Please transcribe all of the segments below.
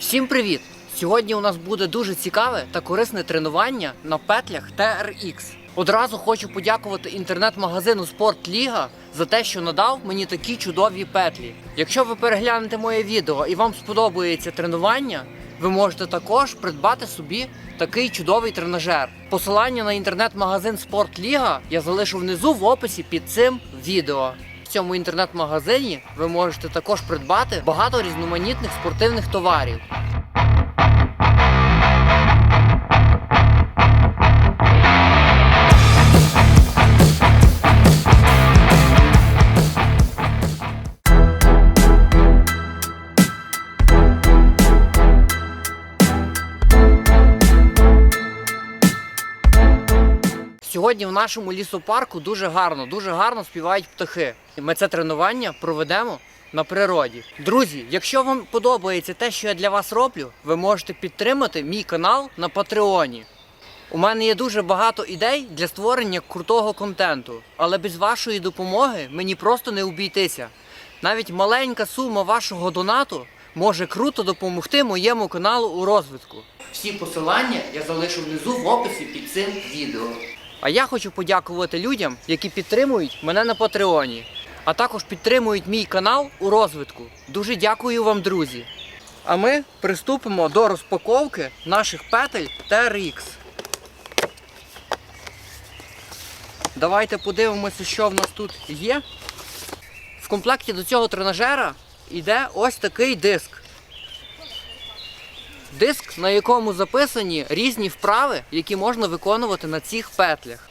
Всім привіт! Сьогодні у нас буде дуже цікаве та корисне тренування на петлях TRX. Одразу хочу подякувати інтернет-магазину Спортліга за те, що надав мені такі чудові петлі. Якщо ви переглянете моє відео і вам сподобається тренування, ви можете також придбати собі такий чудовий тренажер. Посилання на інтернет-магазин Спортліга я залишу внизу в описі під цим відео. Цьому інтернет-магазині ви можете також придбати багато різноманітних спортивних товарів. Сьогодні в нашому лісопарку дуже гарно, дуже гарно співають птахи. Ми це тренування проведемо на природі. Друзі, якщо вам подобається те, що я для вас роблю, ви можете підтримати мій канал на Патреоні. У мене є дуже багато ідей для створення крутого контенту, але без вашої допомоги мені просто не обійтися. Навіть маленька сума вашого донату може круто допомогти моєму каналу у розвитку. Всі посилання я залишу внизу в описі під цим відео. А я хочу подякувати людям, які підтримують мене на Патреоні, а також підтримують мій канал у розвитку. Дуже дякую вам, друзі. А ми приступимо до розпаковки наших петель TRX. Давайте подивимося, що в нас тут є. В комплекті до цього тренажера йде ось такий диск. Диск, на якому записані різні вправи, які можна виконувати на цих петлях.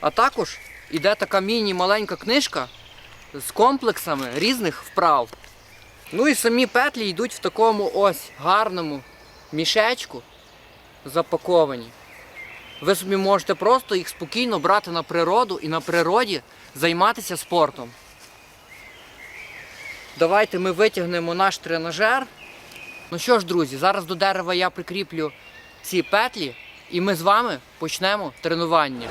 А також іде така міні-маленька книжка з комплексами різних вправ. Ну і самі петлі йдуть в такому ось гарному мішечку запаковані. Ви собі можете просто їх спокійно брати на природу і на природі займатися спортом. Давайте ми витягнемо наш тренажер. Ну що ж, друзі, зараз до дерева я прикріплю ці петлі, і ми з вами почнемо тренування.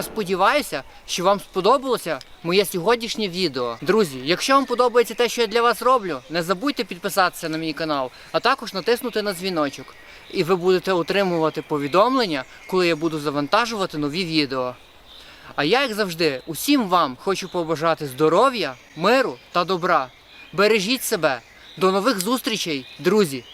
Сподіваюся, що вам сподобалося моє сьогоднішнє відео. Друзі, якщо вам подобається те, що я для вас роблю, не забудьте підписатися на мій канал, а також натиснути на дзвіночок. І ви будете отримувати повідомлення, коли я буду завантажувати нові відео. А я, як завжди, усім вам хочу побажати здоров'я, миру та добра. Бережіть себе. До нових зустрічей, друзі!